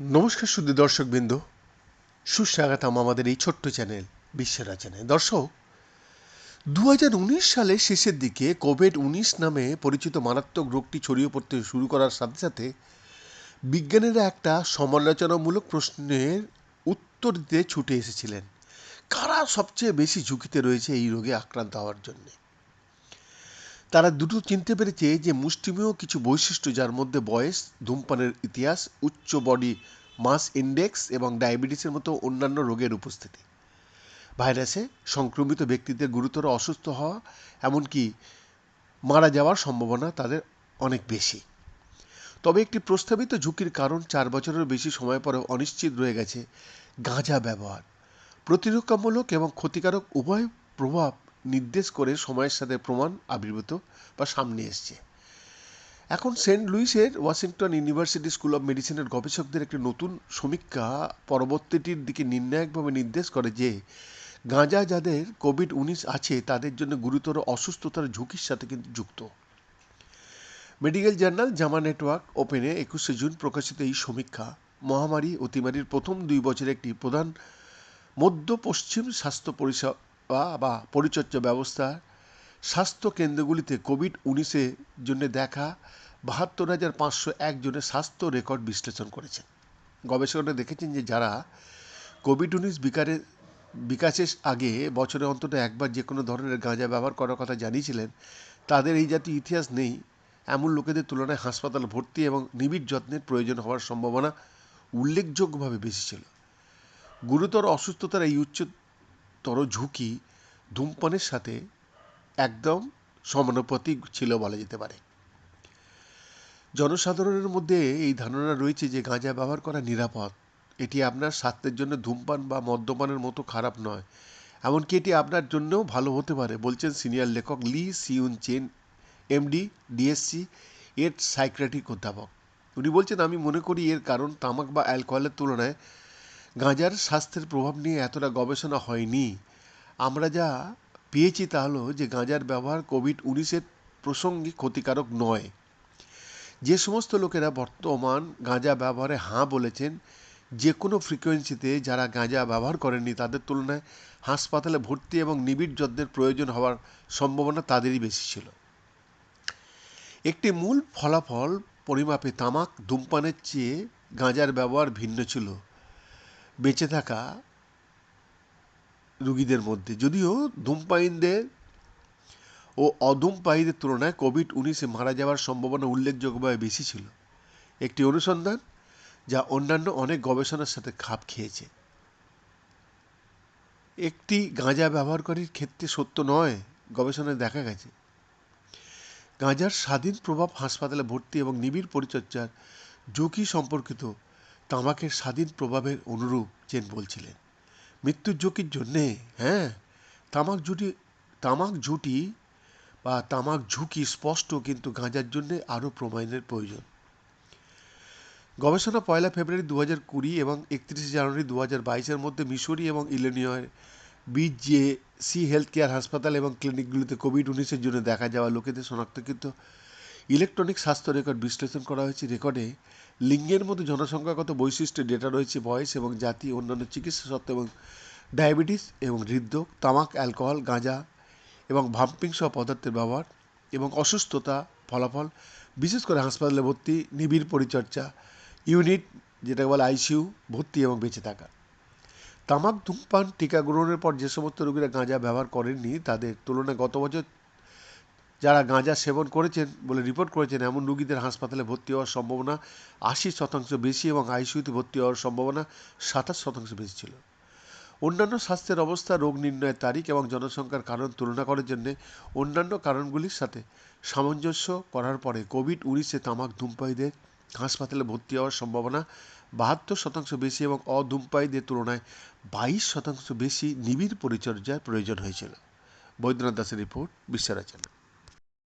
নমস্কার শুধু দর্শকবৃন্দ। সুস্বাগতম আমাদের এই ছোট্ট চ্যানেল বিশ্বরাচনায় দর্শক দু সালের শেষের দিকে কোভিড উনিশ নামে পরিচিত মারাত্মক রোগটি ছড়িয়ে পড়তে শুরু করার সাথে সাথে বিজ্ঞানীরা একটা সমালোচনামূলক প্রশ্নের উত্তর দিতে ছুটে এসেছিলেন। কারা সবচেয়ে বেশি ঝুঁকিতে রয়েছে এই রোগে আক্রান্ত হওয়ার জন্যে? তারা দুটো চিনতে পেরেছে যে মুষ্টিমেয় কিছু বৈশিষ্ট্য যার মধ্যে বয়স, ধূমপানের ইতিহাস, উচ্চ বডি মাস ইন্ডেক্স এবং ডায়াবেটিসের মতো অন্যান্য রোগের উপস্থিতি। ভাইরাসে সংক্রমিত ব্যক্তিদের গুরুতর অসুস্থ হওয়া, এমনকি মারা যাওয়ার সম্ভাবনা তাদের অনেক বেশি। তবে একটি প্রস্তাবিত ঝুঁকির কারণ চার বছরের বেশি সময় পরে অনিশ্চিত রয়ে গেছে গাঁজা ব্যবহার। প্রতিরক্ষামূলক এবং ক্ষতিকারক উভয় প্রভাব নির্দেশ করে সময়ের সাথে প্রমাণ আবির্ভূত বা সামনে এসছে। এখন সেন্ট লুইসের ওয়াশিংটন ইউনিভার্সিটি স্কুল অব মেডিসিনের গবেষকদের একটি নতুন সমীক্ষা পরবর্তীটির দিকে নির্ণায়কভাবে নির্দেশ করে যে, গাঁজা যাদের কোভিড উনিশ আছে তাদের জন্য গুরুতর অসুস্থতার ঝুঁকির সাথে কিন্তু যুক্ত। মেডিকেল জার্নাল জামা নেটওয়ার্ক ওপেনে একুশে জুন প্রকাশিত এই সমীক্ষা মহামারী অতিমারির প্রথম দুই বছরে একটি প্রধান মধ্য পশ্চিম স্বাস্থ্য পরিষেবা বা বা পরিচর্যা ব্যবস্থা স্বাস্থ্য কেন্দ্রগুলিতে কোভিড উনিশের জন্য দেখা বাহাত্তর হাজার পাঁচশো একজনের স্বাস্থ্য রেকর্ড বিশ্লেষণ করেছেন। গবেষকরা দেখেছেন যে যারা কোভিড উনিশ বিকারের বিকাশের আগে বছরে অন্তত একবার যে কোনো ধরনের গাঁজা ব্যবহার করার কথা জানিয়েছিলেন, তাদের এই জাতীয় ইতিহাস নেই। এমন লোকেদের তুলনায় হাসপাতাল ভর্তি এবং নিবিড় যত্নের প্রয়োজন হওয়ার সম্ভাবনা উল্লেখযোগ্যভাবে বেশি ছিল। গুরুতর অসুস্থতার এই উচ্চতর ঝুঁকি ধূমপানের সাথে একদম সমানুপাতিক ছিল বলা যেতে পারে। জনসাধারণের মধ্যে এই ধারণা রয়েছে যে গাঁজা ব্যবহার করা নিরাপদ। এটি আপনার স্বাস্থ্যের জন্য ধূমপান বা মদ্যপানের মতো খারাপ নয়। এমনকি এটি আপনার জন্যও ভালো হতে পারে, বলছেন সিনিয়র লেখক Li Shiun Chen, MD, DSc এর সাইক্রেটিক অধ্যাপক। উনি বলছেন, আমি মনে করি এর কারণ তামাক বা অ্যালকোহলের তুলনায় গাঁজার স্বাস্থ্যের প্রভাব নিয়ে এতটা গবেষণা হয়নি। আমরা যা পেয়েছি তা হলো যে গাঁজার ব্যবহার কোভিড উনিশের প্রসঙ্গে ক্ষতিকারক নয়। যে সমস্ত লোকেরা বর্তমান গাঁজা ব্যবহারে হাঁ বলেছেন, যে কোনো ফ্রিকোয়েন্সিতে যারা গাঁজা ব্যবহার করেননি তাদের তুলনায় হাসপাতালে ভর্তি এবং নিবিড় যত্নের প্রয়োজন হওয়ার সম্ভাবনা তাদেরই বেশি ছিল। একটি মূল ফলাফল পরিমাপে তামাক ধূমপানের চেয়ে গাঁজার ব্যবহার ভিন্ন ছিল। বেঁচে থাকা রুগীদের মধ্যে। যদিও ধূমপায়ীদের ও অধূমপায়ীদের তুলনায় কোভিড উনিশে মারা যাওয়ার সম্ভাবনা উল্লেখযোগ্যভাবে বেশি ছিল। একটি অনুসন্ধান যা অন্যান্য অনেক গবেষণার সাথে খাপ খেয়েছে। একটি গাঁজা ব্যবহারকারীর ক্ষেত্রে সত্য নয়, গবেষণায় দেখা গেছে। গাঁজার স্বাধীন প্রভাব হাসপাতালে ভর্তি এবং নিবিড় পরিচর্যার ঝুঁকি সম্পর্কিত তামাকের স্বাধীন প্রভাবের অনুরূপ চেন বলছিলেন। মৃত্যুর ঝুঁকির জন্যে হ্যাঁ? তামাক জুটি তামাক ঝুঁটি বা তামাক ঝুঁকি স্পষ্ট কিন্তু গাঁজার জন্য আরও প্রমাণের প্রয়োজন। গবেষণা পয়লা ফেব্রুয়ারি দু হাজার কুড়ি এবং একত্রিশে জানুয়ারি দু হাজার বাইশের মধ্যে মিশরি এবং ইলিনয়ের বিজে সি হেলথ কেয়ার হাসপাতাল এবং ক্লিনিকগুলিতে কোভিড উনিশের জন্য দেখা যাওয়া লোকেদের শনাক্তকৃত ইলেকট্রনিক স্বাস্থ্য রেকর্ড বিশ্লেষণ করা হয়েছে। রেকর্ডে লিঙ্গের মধ্যে জনসংখ্যাগত বৈশিষ্ট্যের ডেটা রয়েছে বয়স এবং জাতি, অন্যান্য চিকিৎসা সত্ত্বে এবং ডায়াবেটিস এবং হৃদরোগ, তামাক, অ্যালকোহল, গাঁজা এবং ভাম্পিং সহ পদার্থের ব্যবহার এবং অসুস্থতা ফলাফল, বিশেষ করে হাসপাতালে ভর্তি, নিবিড় পরিচর্যা, ইউনিট যেটাকে বলে আইসিইউ, ভর্তি এবং বেঁচে থাকা। তামাক, ধূমপান, টিকা গ্রহণের পর যে সমস্ত রোগীরা গাঁজা ব্যবহার করেননি, তাদের তুলনায় গত বছর যারা গাঁজা সেবন করেছেন বলে রিপোর্ট করেছেন, এমন রুগীদের হাসপাতালে ভর্তি হওয়ার সম্ভাবনা আশি শতাংশ বেশি এবং আইসিইউতে ভর্তি হওয়ার সম্ভাবনা সাতাশ শতাংশ বেশি ছিল। অন্যান্য স্বাস্থ্যের অবস্থা, রোগ নির্ণয়ের তারিখ এবং জনসংখ্যার কারণ তুলনা করার জন্য অন্যান্য কারণগুলির সাথে সামঞ্জস্য করার পরে কোভিড উনিশে তামাক ধূমপায়ীদের হাসপাতালে ভর্তি হওয়ার সম্ভাবনা বাহাত্তর শতাংশ বেশি এবং অধূমপায়ীদের তুলনায় বাইশ শতাংশ বেশি নিবিড় পরিচর্যার প্রয়োজন হয়েছিল। বৈদ্যনাথ দাসের রিপোর্ট বিশ্বরাচনা